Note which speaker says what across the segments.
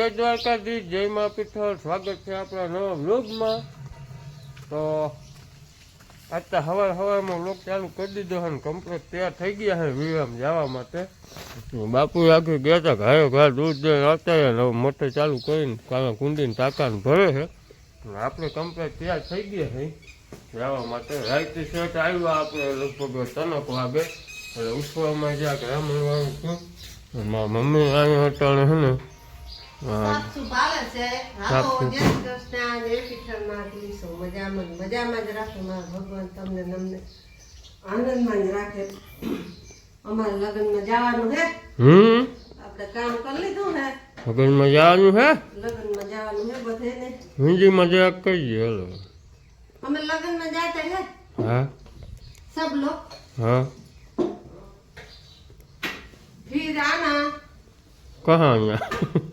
Speaker 1: જય દ્વારકાધીશ, જય મા પીઠળ સ્વાગત છે આપણા નવા વ્લોગમાં. તો આજ હવાર હવારમાં લોક ચાલુ કરી દીધો છે ને કમ્પ્લીટ તૈયાર થઈ ગયા છે વિવામ જવા માટે. બાપુ આગળ ગયા હતા ઘાયો ઘા દૂધ દઈને આવતા હવે મોટર ચાલુ કરીને કાલે કુંડીને ટાંકાને ભરે છે. આપણે કમ્પ્લેટ તૈયાર થઈ ગયા છે જવા માટે. રાઈટ શર્ટ આવ્યા આપણે લગભગ તનક વાગે. એટલે ઉછવામાં જ્યાં રામણવાનું છું મારા મમ્મી અહીંયા હતા ને
Speaker 2: મજામાં ને મજામાં જ રાખે મારા ભગવાન તમને નમને આનંદમાં જ રાખે અમારે લગ્નમાં જવાનું હે
Speaker 1: હમ
Speaker 2: આપણે કામ કરી લીધું હે
Speaker 1: લગ્નમાં જવાનું હે
Speaker 2: લગ્નમાં જવાનું હે બધેને
Speaker 1: હિન્દીમાં જરાક કહીએ હલો
Speaker 2: અમે લગ્નમાં જાતે હે
Speaker 1: હા
Speaker 2: सब लोग
Speaker 1: હા
Speaker 2: फिर आना
Speaker 1: કહા અહીંયા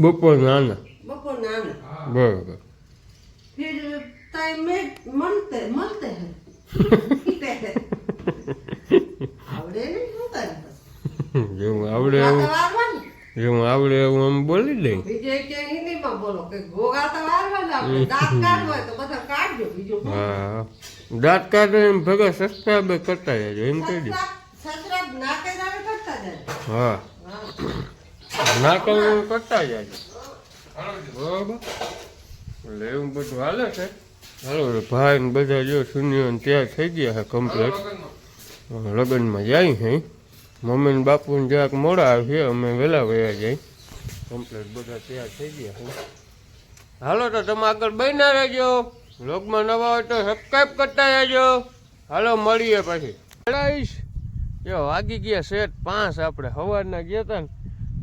Speaker 1: બપોરના નાના.
Speaker 2: બપોર
Speaker 1: બરોબર.
Speaker 2: ફિર ટાઈમ મે મળતે મળતે હે. આવડે ને શું કરે
Speaker 1: જેવું આવડે એવું જેવું આવડે એવું આમ બોલી દઈ
Speaker 2: બીજે કે હિન્દીમાં બોલો કે ગોગા તો વારવાના દાંત કાઢવા તો બધા કાઢજો બીજું
Speaker 1: હા. દાંત કાઢે એમ ભેગા બે કરતા જાય એમ કહી દે.
Speaker 2: સબસ્ક્રાઈબ ના કરતા જાય
Speaker 1: હા. ના કરતા જાય બરાબર? એટલે એવું બધું હાલે છે. હાલો ભાઈ ને બધા જો શૂન્ય ત્યાં થઈ ગયા છે કમ્પ્લેટ લગ્નમાં જાય છે. મમ્મી ને બાપુ ને જરાક મોડા આવીએ અમે વહેલા વયા જાય. કમ્પ્લેટ બધા તૈયાર થઈ ગયા છે. હાલો, તો તમે આગળ બન્યા રહેજો. લોગમાં નવા હોય તો સબસ્ક્રાઈબ કરતા રહેજો. હાલો, મળીએ પછી. જો વાગી ગયા સેટ પાંચ, આપણે સવારના ગયા હતા ને.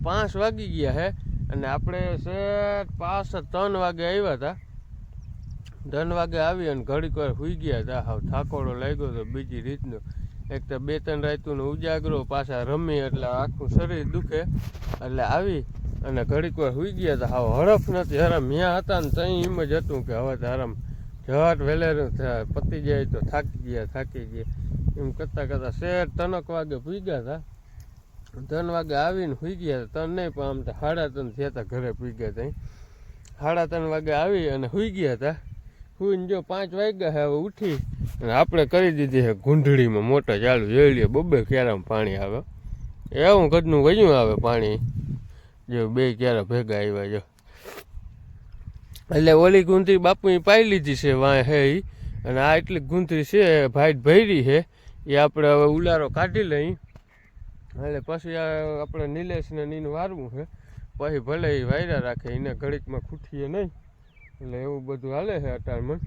Speaker 1: પાંચ વાગી ગયા હે અને આપણે સેટ પાંચ ત્રણ વાગે આવ્યા હતા. ત્રણ વાગે આવી અને ઘડીક વાર સુઈ ગયા હતા. હાવ થાકોડો લાગ્યો હતો બીજી રીતનો. એક તો બે ત્રણ રાતુનો ઉજાગરો, પાછા રમી એટલે આખું શરીર દુખે એટલે આવી અને ઘડીક વાર સુઈ ગયા હતા. હાવ હડફ નથી, હરામ. ત્યાં હતા ને ત્યાં એમ જ હતું કે હવે તો આરામ વહેલેરું પતી જાય તો થાકી ગયા થાકી ગયા. એમ કરતાં કરતાં શેર તનક વાગે પૂગ્યા હતા. ત્રણ વાગે આવીને સુઈ ગયા ત્રણ નહીં, પણ આમ તો સાડા ત્રણ થયા હતા ઘરે ગયા ત્યાં સાડા ત્રણ વાગે આવી અને સુઈ ગયા હતા સુઈને જો પાંચ વાગ્યા છે હવે ઉઠી અને આપણે કરી દીધી છે ઘૂંઢળીમાં મોટર ચાલુ જોઈ બબ્બે ક્યારામાં પાણી આવે. એવું કદનું વયું આવે પાણી. જો બે ક્યારા ભેગા આવ્યા, જો. એટલે ઓલી ગુંથરી બાપુએ પાઈ લીધી છે વાં હે અને આ એટલી ગુંથરી છે ભાઈ ભૈરી છે એ આપણે હવે ઉલારો કાઢી લઈ. એટલે પછી આપણે નિલેશને નીનું વારવું છે. પછી ભલે એ વાયરા રાખે, એને ઘડીકમાં ખૂટીએ નહીં. એટલે એવું બધું હાલે છે અટાણમાં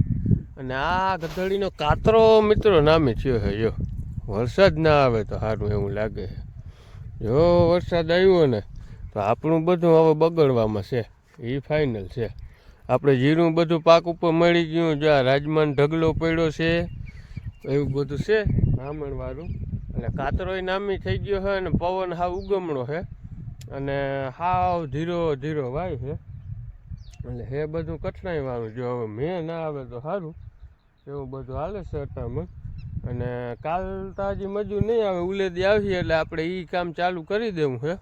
Speaker 1: અને આ ગધડીનો કાતરો મિત્રો નામે થયો છે, જો. વરસાદ ના આવે તો સારું એવું લાગે છે. જો વરસાદ આવ્યો ને, તો આપણું બધું હવે બગડવામાં છે. એ ફાઇનલ છે. આપણે જીરું બધું પાક ઉપર મળી ગયું, જો આ રાજમાન ઢગલો પડ્યો છે. એવું બધું છે, બ્રાહ્મણવાળું. એટલે કાતરોય નામી થઈ ગયો છે અને પવન હાવ ઉગમણો છે અને હાવ ધીરો ધીરો વાય છે એટલે હે બધું કઠણાઈવાળું. જો હવે મેં ના આવે તો સારું એવું બધું હાલે છે અટામાં. અને કાલ તાજી મજૂર નહીં આવે, ઉલેદી આવીએ એટલે આપણે એ કામ ચાલુ કરી દેવું છે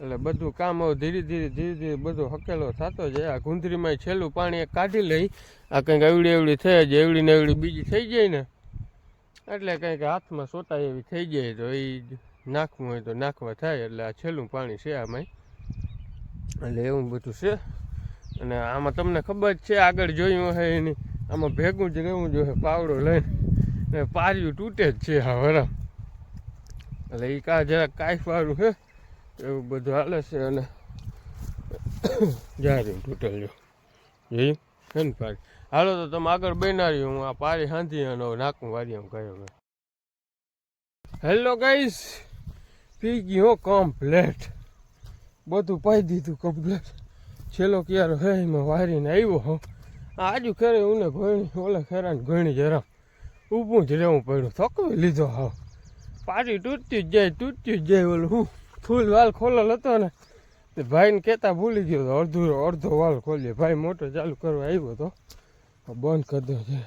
Speaker 1: એટલે બધું કામ હવે ધીરે ધીરે ધીરે ધીરે બધો હકેલો થતો જાય. આ ગુંદરીમાં છેલ્લું પાણી કાઢી લઈ. આ કંઈક એવડી એવડી થઈ જાય એવડી ને એવડી બીજી થઈ જાય ને. એટલે કંઈક હાથમાં સોતા એવી થઈ જાય તો એ નાખવું હોય તો નાખવા થાય, એટલે આ છેલ્લું પાણી છે આમાં એટલે એવું બધું છે. અને આમાં તમને ખબર જ છે, આગળ જોયું હશે એની, આમાં ભેગું જ રહેવું જોઈએ પાવડો લઈને. પાર્યું તૂટે જ છે હા વરામ એટલે એ કા જરાક કાંઈવાળું છે એવું બધું હાલે છે અને જારી તૂટેલ. જોયું છે ને પારી. હાલો તો તમે આગળ બનાવી હું આ પારી હાંધી અને નાખું વારી એમ કહ્યું હેલો ગાઈસ પી ગયો કમ્પ્લેટ બધું પાઈ દીધું કમ્પ્લેટ છેલ્લો ક્યારે હે, એમાં વારીને આવ્યો હો. આજુ ખેરે ઉને ઘણી ઓલે ખેરાને ઘણી જરા. ઊભું જ રહેવું પડ્યું, થકવી લીધો હા. પાટી તૂટતી જ જાય તૂટતી જ જાય ઓલું. હું ફૂલ વાલ ખોલેલ હતો ને, તે ભાઈને કહેતા ભૂલી ગયો હતો અડધો અડધો વાલ ખોલીએ. ભાઈ મોટો ચાલુ કરવા આવ્યો હતો બંધ કરી દો છે.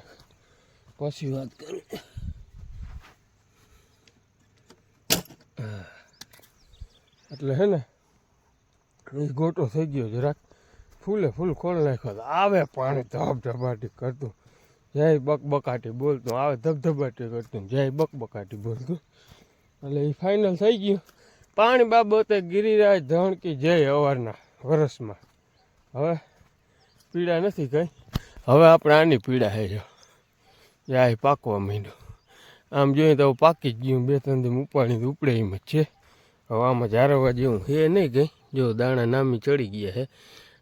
Speaker 1: પછી વાત કરું. એટલે હે ને એ ગોટો થઈ ગયો જરાક ફૂલે ફૂલ ખોલ નાખ્યો તો આવે પાણી ધબધબાટી કરતું. જય બકબકાટી બોલતું. આવે ધબધબાટી કરતું. જય બકબકાટી બોલતું. એટલે એ ફાઇનલ થઈ ગયું. પાણી બાબતે ગિરિરાજ ધણકી જય અવારના વરસમાં. હવે પીડા નથી કંઈ. હવે આપણે આની પીડા હે જો. જાય પાકવા માંડ્યું. આમ જોઈએ તો પાકી જ ગયું, બે ત્રણ દિન ઉપાડી ઉપડે એમ જ છે. હવે આમાં જારવા જેવું હે નહીં કંઈ. જો દાણા નામી ચડી ગયા હે.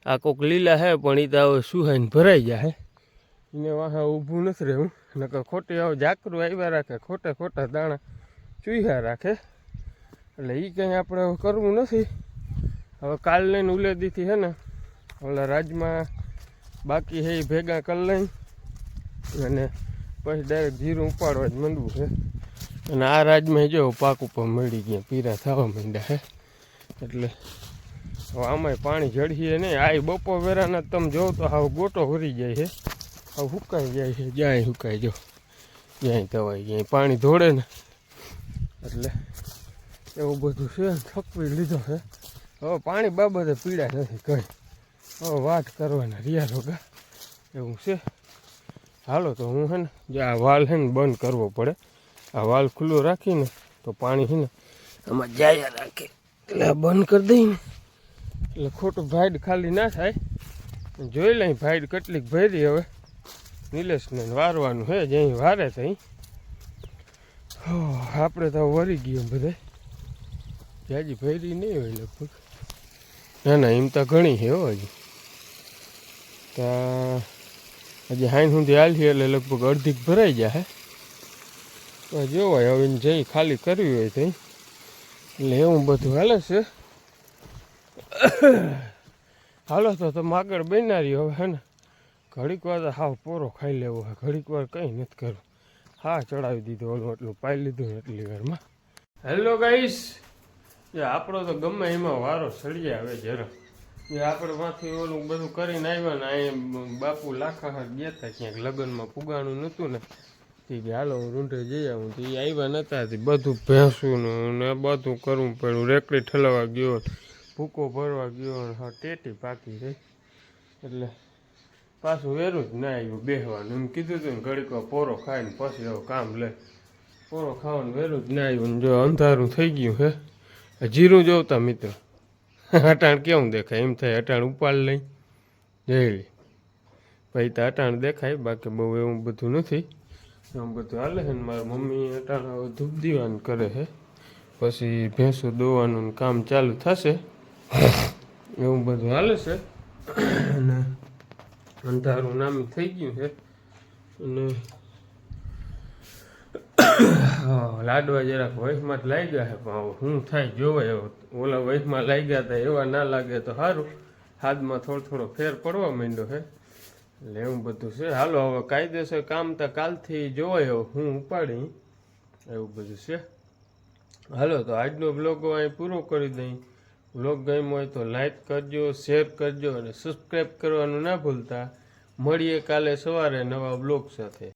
Speaker 1: આ કોક લીલા હે, પણ એ તો હવે સુહાઈને ભરાઈ જાય એને વાહ ઊભું નથી રહેવું. નકર ખોટી હવે જાકરું આવ્યા રાખે, ખોટા ખોટા દાણા ચૂહ્યા રાખે. એટલે એ કંઈ આપણે કરવું નથી. હવે કાલ લઈને ઉલેદીથી હે ને, ઓલા રાજમાં બાકી હે ભેગા કરી લઈ અને પછી ડાયરેક્ટ જીરું ઉપાડવા જ મંડવું છે. અને આ રાજમાં જો પાક ઉપર મળી ગયા, પીરા થવા માંડ્યા હે એટલે હવે આમાંય પાણી જળીએ નહીં. આ બપોર વેરાના તમે જોવો તો હાવ ગોટો ભરી જાય છે. હવે સુકાઈ જાય છે. જ્યાંય સુકાઈ જો, જ્યાંય તવાય જ્યાંય પાણી ધોડે ને. એટલે એવું બધું છે. થકવી લીધો છે. હવે પાણી બાબતે પીડા નથી કઈ. વાત કરવાના રિયા રોગા એવું છે? હાલો, તો હું હે ને, જે આ વાલ હે ને બંધ કરવો પડે. આ વાલ ખુલ્લો રાખીને તો પાણી છે ને આમાં જાયા રાખે. એટલે આ બંધ કરી દઈને એટલે ખોટું ભાઈડ ખાલી ના થાય. જોઈ લઈ ભાઈડ કેટલીક ભરી હવે. નિલેશને વારવાનું હે જ્યાં વારે ત્યાં આપણે તો વરી ગયું બધે જાજી ભરી નહીં હોય લગભગ. ના ના, એમ તો ઘણી છે હો હજી. ત્યાં હજી હાઈન સુધી હાલી એટલે લગભગ અડધીક ભરાઈ જાય તો જોવાય, હવે જઈ ખાલી કરવી હોય તો. એટલે એવું બધું હાલે છે. હાલો તો તમે આગળ બનારી હવે, હે ને? ઘડીક વાર તો હાવ પોરો ખાઈ લેવો હોય ઘડીક વાર કંઈ નથી કરવું. હા, ચડાવી દીધું, ઓલું એટલું પાઈ લીધું ને એટલી વારમાં. હેલો ગાઈસ એ આપણો તો ગમે એમાં વારો સળી આવે જરા. એ આપણે માંથી ઓલું બધું કરીને આવ્યા ને અહીં બાપુ લાખા હાથ ગયા હતા ક્યાંક લગ્નમાં પુગાણું નહોતું ને. તે હાલો, હું રૂંઢે જઈ આવું. તો એ આવ્યા નહોતા બધું ભેંસું ને બધું કરવું પડ્યું. રેકડી ઠલવા ગયો ભૂકો ભરવા ગયો હા, ટેટી પાકી રહી એટલે પાછું વેરું જ ના આવ્યું બેહવાનું. એમ કીધું હતું ને, ઘડીક પોરો ખાઈને પછી હવે કામ લે. પોરો ખાવાનું વેરું જ ના આવ્યું ને, જો અંધારું થઈ ગયું હે. જીરું જોતા મિત્ર. અટાણ કેવું દેખાય? એમ થાય અટાણ ઉપાડ લઈ. જઈ પછી તો અટાણ દેખાય, બાકી બહુ એવું બધું નથી. એમ બધું હાલે છે ને મારી મમ્મી અટાણ ધૂપ દીવાનું કરે છે. પછી ભેંસો દોવાનું કામ ચાલુ થશે. એવું બધું હાલે છે. અને અંધારું નામ થઈ ગયું છે. અને લાડવા જરાક વહીમાં લાગ્યા છે, પણ શું થાય હવે. ઓલા વહીમાં લાગ્યા હતા, એવા ના લાગે તો સારું હાથમાં થોડો થોડો ફેર પડવા માંડ્યો છે. એટલે એવું બધું છે. હાલો, હવે કાયદેસર કામ તો કાલથી જોવાય હું ઉપાડી. એવું બધું છે. હાલો, તો આજનો બ્લોગ અહીં પૂરો કરી દઈ. બ્લોગ ગમ્યો હોય તો લાઈક કરજો શેર કરજો અને સબસ્ક્રાઈબ કરવાનું ના ભૂલતા. મળીએ કાલે સવારે નવા બ્લોગ સાથે.